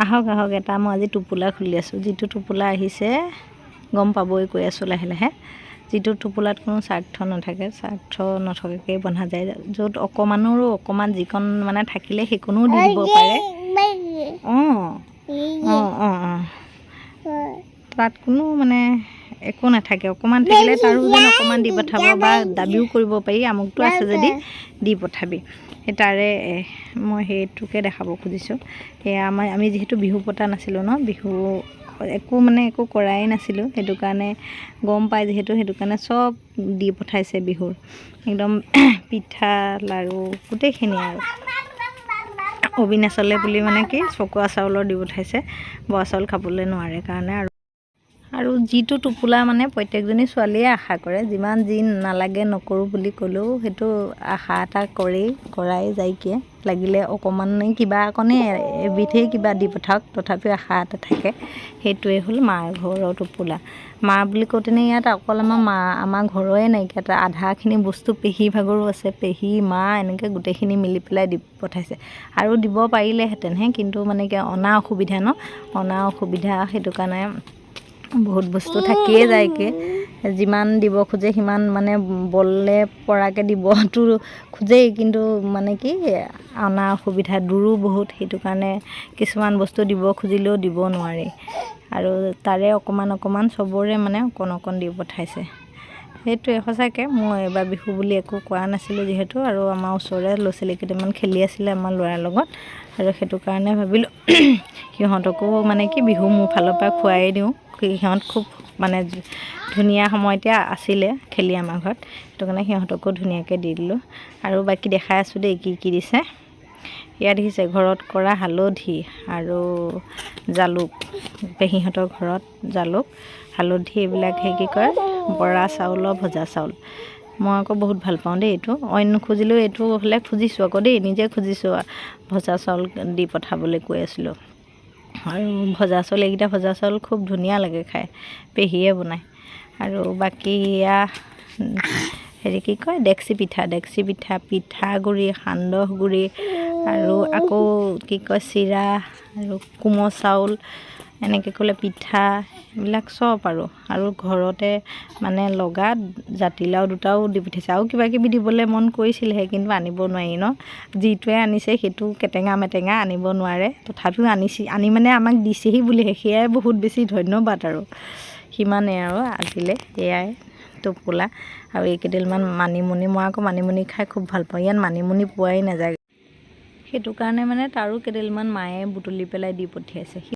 আহক আহক এটা মই আজি টোপোলা খুলি আছোঁ। যিটো টোপোলা আহিছে গম পাবই কৈ আছোঁ লাহে লাহে। যিটো টোপোলাত কোনো স্বাৰ্থ নাথাকে স্বাৰ্থ নথকাকৈ বন্ধা যায়। য'ত অকণমানৰো অকণমান যিকণ মানে থাকিলে সেইকণো দি দিব পাৰে। অঁ অঁ অঁ অঁ। তাত কোনো মানে একো নাথাকে। অকণমান থাকিলে তাৰো যেন অকণমান দি পঠাব বা দাবীও কৰিব পাৰি আমুকটো আছে যদি দি পঠাবি। সেই তাৰে মই সেইটোকে দেখাব খুজিছোঁ। সেয়া আমাৰ আমি যিহেতু বিহু পতা নাছিলোঁ ন বিহু একো মানে একো কৰাই নাছিলোঁ। সেইটো কাৰণে গম পাই যিহেতু সেইটো কাৰণে চব দি পঠাইছে বিহুৰ। একদম পিঠা লাড়ু গোটেইখিনি আৰু। অবিনাশলে বুলি মানে কি চকুৱা চাউলৰ দি পঠাইছে। বৰা চাউল খাবলৈ নোৱাৰে কাৰণে আৰু। আৰু যিটো টোপোলা মানে প্ৰত্যেকজনী ছোৱালীয়ে আশা কৰে যিমান যি নালাগে নকৰোঁ বুলি ক'লেও সেইটো আশা এটা কৰেই কৰাই যায়কে লাগিলে অকণমানে কিবা অকণে এবিধেই কিবা দি পঠাওক তথাপিও আশা এটা থাকে। সেইটোৱে হ'ল মাৰ ঘৰৰ টোপোলা। মা বুলি কওঁতেনে ইয়াত অকল আমাৰ মা আমাৰ ঘৰৰে নাইকিয়া। তাৰ আধাখিনি বস্তু পেহী ভাগৰো আছে পেহী মা এনেকৈ গোটেইখিনি মিলি পেলাই দি পঠাইছে। আৰু দিব পাৰিলেহেঁতেনহে কিন্তু মানে কি অনা অসুবিধা ন। অনা অসুবিধা সেইটো কাৰণে বহুত বস্তু থাকিয়ে যায়গৈ। যিমান দিব খোজে সিমান মানে বলে পৰাকৈ দিবতো খোজেই। কিন্তু মানে কি অনা অসুবিধা দূৰো বহুত। সেইটো কাৰণে কিছুমান বস্তু দিব খুজিলেও দিব নোৱাৰি। আৰু তাৰে অকণমান অকণমান চবৰে মানে অকণ অকণ দি পঠাইছে। সেইটোৱে সঁচাকৈ। মই এইবাৰ বিহু বুলি একো কৰা নাছিলোঁ যিহেতু। আৰু আমাৰ ওচৰৰে ল'ৰা ছোৱালী কেইটামান খেলি আছিলে আমাৰ ল'ৰাৰ লগত। আৰু সেইটো কাৰণে ভাবিলোঁ সিহঁতকো মানে কি বিহু মোৰ ফালৰ পৰা খুৱাই দিওঁ। সিহঁত খুব মানে ধুনীয়া সময়তে আছিলে খেলি আমাৰ ঘৰত। সেইটো কাৰণে সিহঁতকো ধুনীয়াকৈ দি দিলোঁ। আৰু বাকী দেখাই আছোঁ দেই কি কি দিছে। ইয়াত দেখিছে ঘৰত কৰা হালধি আৰু জালুক। পেহীহঁতৰ ঘৰত জালুক হালধি এইবিলাক সেই কি কয় বৰা চাউলৰ ভজা চাউল। মই আকৌ বহুত ভাল পাওঁ দেই এইটো। অইন নুখুজিলেও এইটো হ'লে খুজিছোঁ আকৌ দেই নিজে খুজিছোঁ ভজা চাউল দি পঠাবলৈ কৈ আছিলোঁ। আৰু ভজা চাউল এইকেইটা ভজা চাউল খুব ধুনীয়া লাগে খাই পেহীয়ে বনায়। আৰু বাকী হেৰি কি কয় ডেক্সি পিঠা ডেক্সি পিঠা পিঠাগুড়ি সান্দহ গুড়ি আৰু আকৌ কি কয় চিৰা আৰু কোমল চাউল। এনেকৈ ক'লে পিঠা এইবিলাক চব আৰু। আৰু ঘৰতে মানে লগা জাতিলাও দুটাও দি পঠিয়াইছে। আৰু কিবা কিবি দিবলৈ মন কৰিছিলেহে কিন্তু আনিব নোৱাৰি ন? যিটোৱে আনিছে সেইটো কেটেঙা মেটেঙা আনিব নোৱাৰে। তথাপিও আনিছে আনি মানে আমাক দিছেহি বুলিহে সেয়াই বহুত বেছি ধন্যবাদ আৰু। সিমানেই আৰু আজিলৈ এয়াই টোপোলা। আৰু এইকেইদিনমান মানিমুনি মই আকৌ মানিমুনি খাই খুব ভাল পাওঁ। ইয়াত মানিমুনি পোৱাই নাযায়। সেইটো কাৰণে মানে তাৰো কেইডালমান মায়ে বুটলি পেলাই দি পঠিয়াইছে।